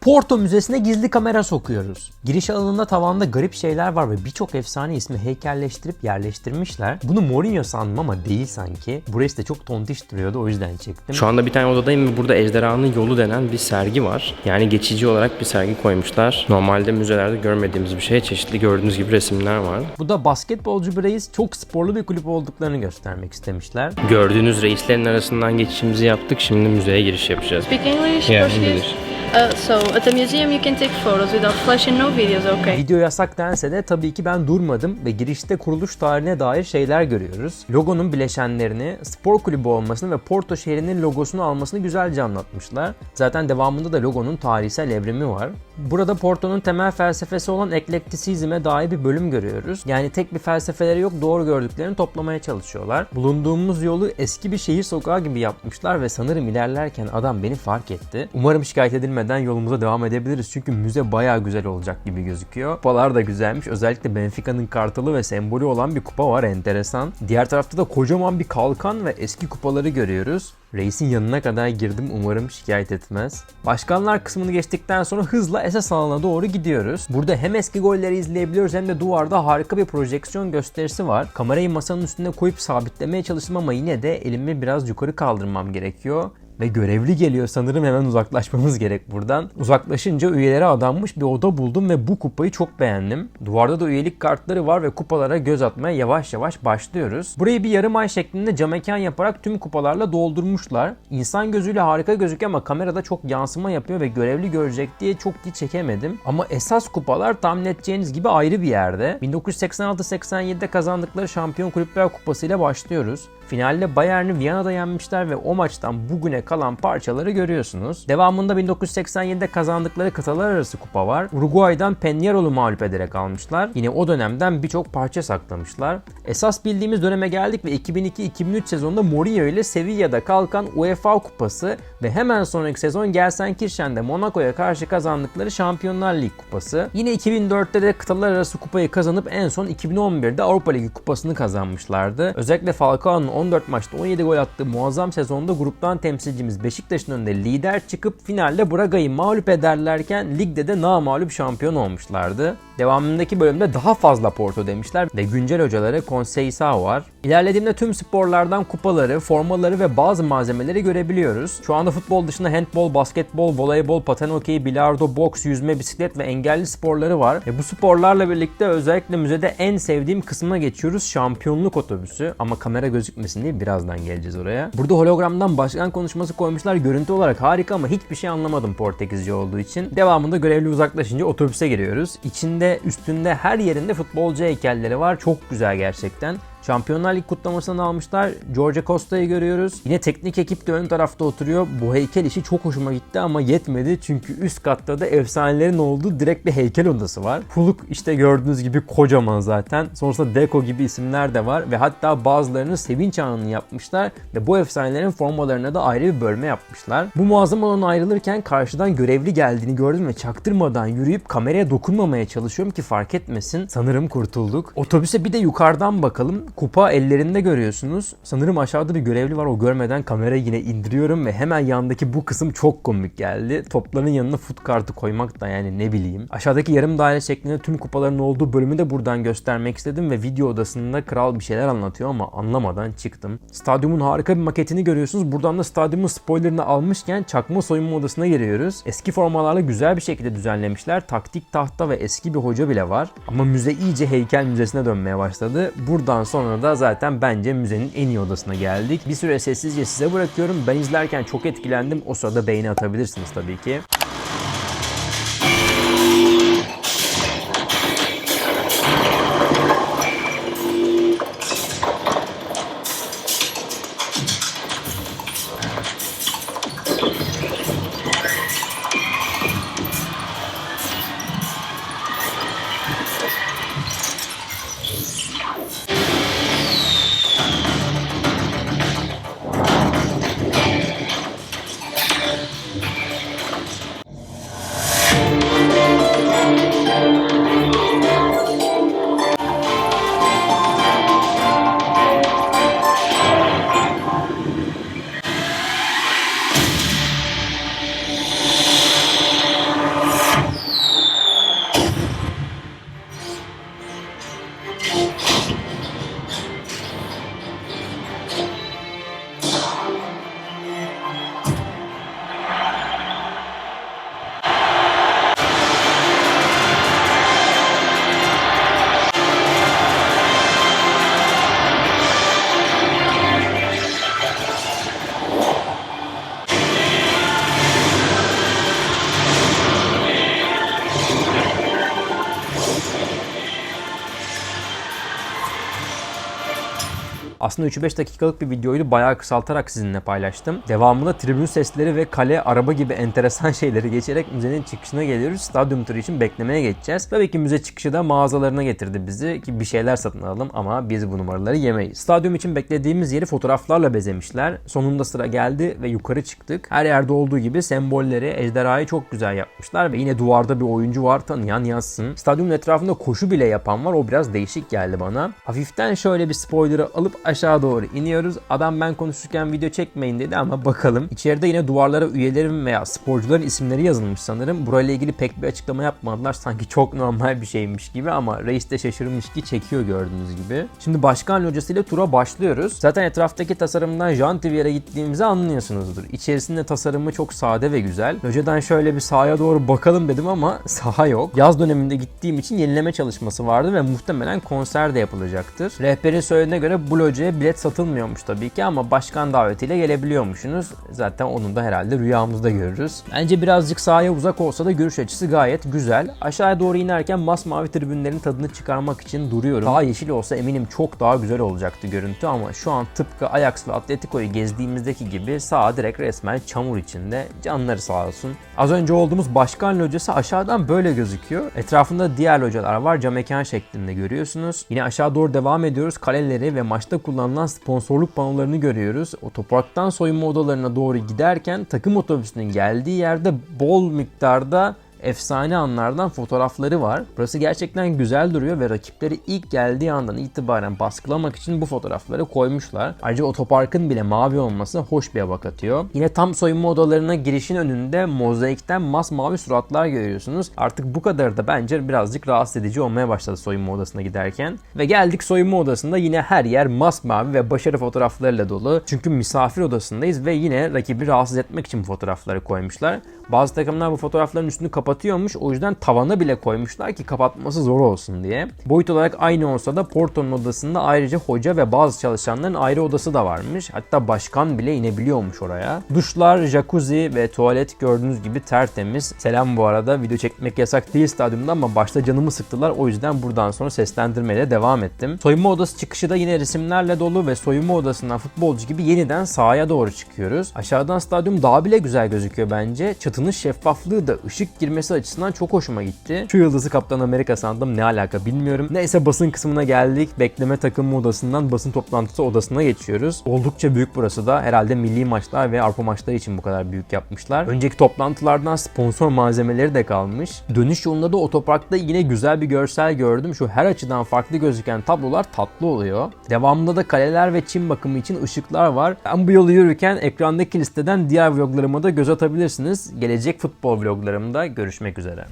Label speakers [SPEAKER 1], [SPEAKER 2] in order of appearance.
[SPEAKER 1] Porto Müzesi'ne gizli kamera sokuyoruz. Giriş alanında tavanda garip şeyler var ve birçok efsane ismi heykelleştirip yerleştirmişler. Bunu Mourinho sandım ama değil sanki. Burası da çok tontiş duruyordu o yüzden çektim.
[SPEAKER 2] Şu anda bir tane odadayım ve burada Ejderhanın Yolu denen bir sergi var. Yani geçici olarak bir sergi koymuşlar. Normalde müzelerde görmediğimiz bir şey. Çeşitli gördüğünüz gibi resimler var.
[SPEAKER 1] Bu da basketbolcu bir reis çok sporlu bir kulüp olduklarını göstermek istemişler.
[SPEAKER 2] Gördüğünüz reislerin arasından geçişimizi yaptık. Şimdi müzeye giriş yapacağız.
[SPEAKER 3] Speak English,
[SPEAKER 2] Yeah,
[SPEAKER 3] Portuguese? Uh, so at the museum you can take photos without flashing no videos, okay?
[SPEAKER 1] Video yasak dense de tabii ki ben durmadım ve girişte kuruluş tarihine dair şeyler görüyoruz. Logonun bileşenlerini, spor kulübü olmasını ve Porto şehrinin logosunu almasını güzelce anlatmışlar. Zaten devamında da logonun tarihsel evrimi var. Burada Porto'nun temel felsefesi olan eklektisizme dair bir bölüm görüyoruz. Yani tek bir felsefeleri yok, doğru gördüklerini toplamaya çalışıyorlar. Bulunduğumuz yolu eski bir şehir sokağı gibi yapmışlar ve sanırım ilerlerken adam beni fark etti. Umarım şikayet edilmeden yolumuza devam edebiliriz çünkü müze bayağı güzel olacak gibi gözüküyor. Kupalar da güzelmiş. Özellikle Benfica'nın kartalı ve sembolü olan bir kupa var enteresan. Diğer tarafta da kocaman bir kalkan ve eski kupaları görüyoruz. Reisin yanına kadar girdim umarım şikayet etmez. Başkanlar kısmını geçtikten sonra hızla esas alana doğru gidiyoruz. Burada hem eski golleri izleyebiliyoruz hem de duvarda harika bir projeksiyon gösterisi var. Kamerayı masanın üstüne koyup sabitlemeye çalıştım ama yine de elimi biraz yukarı kaldırmam gerekiyor. Ve görevli geliyor sanırım hemen uzaklaşmamız gerek buradan. Uzaklaşınca üyelere adanmış bir oda buldum ve bu kupayı çok beğendim. Duvarda da üyelik kartları var ve kupalara göz atmaya yavaş yavaş başlıyoruz. Burayı bir yarım ay şeklinde cam mekan yaparak tüm kupalarla doldurmuşlar. İnsan gözüyle harika gözüküyor ama kamerada çok yansıma yapıyor ve görevli görecek diye çok iyi çekemedim. Ama esas kupalar tahmin edeceğiniz gibi ayrı bir yerde. 1986-87'de kazandıkları Şampiyon Kulüpler Kupası ile başlıyoruz. Finalde Bayern'i Viyana'da yenmişler ve o maçtan bugüne kalan parçaları görüyorsunuz. Devamında 1987'de kazandıkları kıtalar arası kupa var. Uruguay'dan Peñarol'u mağlup ederek almışlar. Yine o dönemden birçok parça saklamışlar. Esas bildiğimiz döneme geldik ve 2002-2003 sezonunda Mourinho ile Sevilla'da kalkan UEFA Kupası ve hemen sonraki sezon Gelsenkirchen'de Monaco'ya karşı kazandıkları Şampiyonlar Lig Kupası. Yine 2004'te de kıtalar arası kupayı kazanıp en son 2011'de Avrupa Ligi Kupası'nı kazanmışlardı. Özellikle Falcao'nun 14 maçta 17 gol attığı muazzam sezonda gruptan temsilcimiz Beşiktaş'ın önünde lider çıkıp finalde Braga'yı mağlup ederlerken ligde de namağlup şampiyon olmuşlardı. Devamındaki bölümde daha fazla Porto demişler ve güncel hocaları Conceição var. İlerlediğimde tüm sporlardan kupaları, formaları ve bazı malzemeleri görebiliyoruz. Şu anda futbol dışında handbol, basketbol, voleybol, paten hokeyi, bilardo, boks, yüzme, bisiklet ve engelli sporları var. Ve bu sporlarla birlikte özellikle müzede en sevdiğim kısmına geçiyoruz. Şampiyonluk otobüsü. Ama kamera gözükmesin diye birazdan geleceğiz oraya. Burada hologramdan başkan konuşması koymuşlar. Görüntü olarak harika ama hiçbir şey anlamadım Portekizce olduğu için. Devamında görevli uzaklaşınca otobüse giriyoruz. İçinde, üstünde, her yerinde futbolcu heykelleri var. Çok güzel gerçekten. Şampiyonlar Lig kutlamasını almışlar. George Costa'yı görüyoruz. Yine teknik ekip de ön tarafta oturuyor. Bu heykel işi çok hoşuma gitti ama yetmedi. Çünkü üst katta da efsanelerin olduğu direkt bir heykel odası var. Hulk işte gördüğünüz gibi kocaman zaten. Sonrasında Deco gibi isimler de var. Ve hatta bazılarının sevinç anını yapmışlar. Ve bu efsanelerin formalarına da ayrı bir bölme yapmışlar. Bu muazzam alan ayrılırken karşıdan görevli geldiğini gördüm ve çaktırmadan yürüyüp kameraya dokunmamaya çalışıyorum ki fark etmesin. Sanırım kurtulduk. Otobüse bir de yukarıdan bakalım. Kupa ellerinde görüyorsunuz. Sanırım aşağıda bir görevli var. O görmeden kamerayı yine indiriyorum ve hemen yandaki bu kısım çok komik geldi. Topların yanına food kartı koymak da yani ne bileyim. Aşağıdaki yarım daire şeklinde tüm kupaların olduğu bölümü de buradan göstermek istedim ve video odasında kral bir şeyler anlatıyor ama anlamadan çıktım. Stadyumun harika bir maketini görüyorsunuz. Buradan da stadyumun spoilerını almışken çakma soyunma odasına giriyoruz. Eski formalarla güzel bir şekilde düzenlemişler. Taktik tahta ve eski bir hoca bile var. Ama müze iyice heykel müzesine dönmeye başladı. Buradan sonra sonra da zaten bence müzenin en iyi odasına geldik. Bir süre sessizce size bırakıyorum. Ben izlerken çok etkilendim. O sırada beğeni atabilirsiniz tabii ki. Aslında 3-5 dakikalık bir videoydu. Bayağı kısaltarak sizinle paylaştım. Devamında tribün sesleri ve kale, araba gibi enteresan şeyleri geçerek müzenin çıkışına geliyoruz. Stadyum turu için beklemeye geçeceğiz. Tabii ki müze çıkışı da mağazalarına getirdi bizi ki bir şeyler satın alalım ama biz bu numaraları yemeyiz. Stadyum için beklediğimiz yeri fotoğraflarla bezemişler. Sonunda sıra geldi ve yukarı çıktık. Her yerde olduğu gibi sembolleri, ejderhayı çok güzel yapmışlar ve yine duvarda bir oyuncu var tanıyan yazsın. Stadyumun etrafında koşu bile yapan var. O biraz değişik geldi bana. Hafiften şöyle bir spoiler'ı alıp aşağı doğru iniyoruz. Adam ben konuşurken video çekmeyin dedi ama bakalım. İçeride yine duvarlara üyelerin veya sporcuların isimleri yazılmış sanırım. Burayla ilgili pek bir açıklama yapmadılar. Sanki çok normal bir şeymiş gibi ama reis de şaşırmış ki çekiyor gördüğünüz gibi. Şimdi başkan locasıyla tura başlıyoruz. Zaten etraftaki tasarımdan janti bir yere gittiğimizi anlıyorsunuzdur. İçerisinde tasarımı çok sade ve güzel. Locadan şöyle bir sağa doğru bakalım dedim ama saha yok. Yaz döneminde gittiğim için yenileme çalışması vardı ve muhtemelen konser de yapılacaktır. Rehberin söylediğine göre bu locaya bilet satılmıyormuş tabii ki ama başkan davetiyle gelebiliyormuşsunuz. Zaten onu da herhalde rüyamızda görürüz. Bence birazcık sahaya uzak olsa da görüş açısı gayet güzel. Aşağıya doğru inerken masmavi tribünlerin tadını çıkarmak için duruyorum. Daha yeşil olsa eminim çok daha güzel olacaktı görüntü ama şu an tıpkı Ajax ve Atletico'yu gezdiğimizdeki gibi saha direkt resmen çamur içinde. Canları sağ olsun. Az önce olduğumuz başkan locası aşağıdan böyle gözüküyor. Etrafında diğer localar var. Cam mekan şeklinde görüyorsunuz. Yine aşağı doğru devam ediyoruz. Kaleleri ve maçta kullanılan sponsorluk panolarını görüyoruz. Otoparktan soyunma odalarına doğru giderken takım otobüsünün geldiği yerde bol miktarda efsane anlardan fotoğrafları var. Burası gerçekten güzel duruyor ve rakipleri ilk geldiği andan itibaren baskılamak için bu fotoğrafları koymuşlar. Ayrıca otoparkın bile mavi olması hoş bir hava katıyor. Yine tam soyunma odalarına girişin önünde mozaikten masmavi suratlar görüyorsunuz. Artık bu kadar da bence birazcık rahatsız edici olmaya başladı soyunma odasına giderken. Ve geldik soyunma odasında yine her yer masmavi ve başarı fotoğraflarıyla dolu. Çünkü misafir odasındayız ve yine rakibi rahatsız etmek için fotoğrafları koymuşlar. Bazı takımlar bu fotoğrafların üstünü kapatıyormuş. O yüzden tavana bile koymuşlar ki kapatması zor olsun diye. Boyut olarak aynı olsa da Porto'nun odasında ayrıca hoca ve bazı çalışanların ayrı odası da varmış. Hatta başkan bile inebiliyormuş oraya. Duşlar, jacuzzi ve tuvalet gördüğünüz gibi tertemiz. Selam bu arada. Video çekmek yasak değil stadyumda ama başta canımı sıktılar. O yüzden buradan sonra seslendirmeyle devam ettim. Soyunma odası çıkışı da yine resimlerle dolu ve soyunma odasından futbolcu gibi yeniden sahaya doğru çıkıyoruz. Aşağıdan stadyum daha bile güzel gözüküyor bence. Çatının şeffaflığı da ışık girmesi açısından çok hoşuma gitti. Şu yıldızı Kaptan Amerika sandım ne alaka bilmiyorum. Neyse basın kısmına geldik. Bekleme takımı odasından basın toplantısı odasına geçiyoruz. Oldukça büyük burası da. Herhalde milli maçlar ve Avrupa maçları için bu kadar büyük yapmışlar. Önceki toplantılardan sponsor malzemeleri de kalmış. Dönüş yolunda da otoparkta yine güzel bir görsel gördüm. Şu her açıdan farklı gözüken tablolar tatlı oluyor. Devamında da kaleler ve çim bakımı için ışıklar var. Ben bu yolu yürürken ekrandaki listeden diğer vloglarıma da göz atabilirsiniz. Gelecek futbol vloglarımda görüşmek üzere.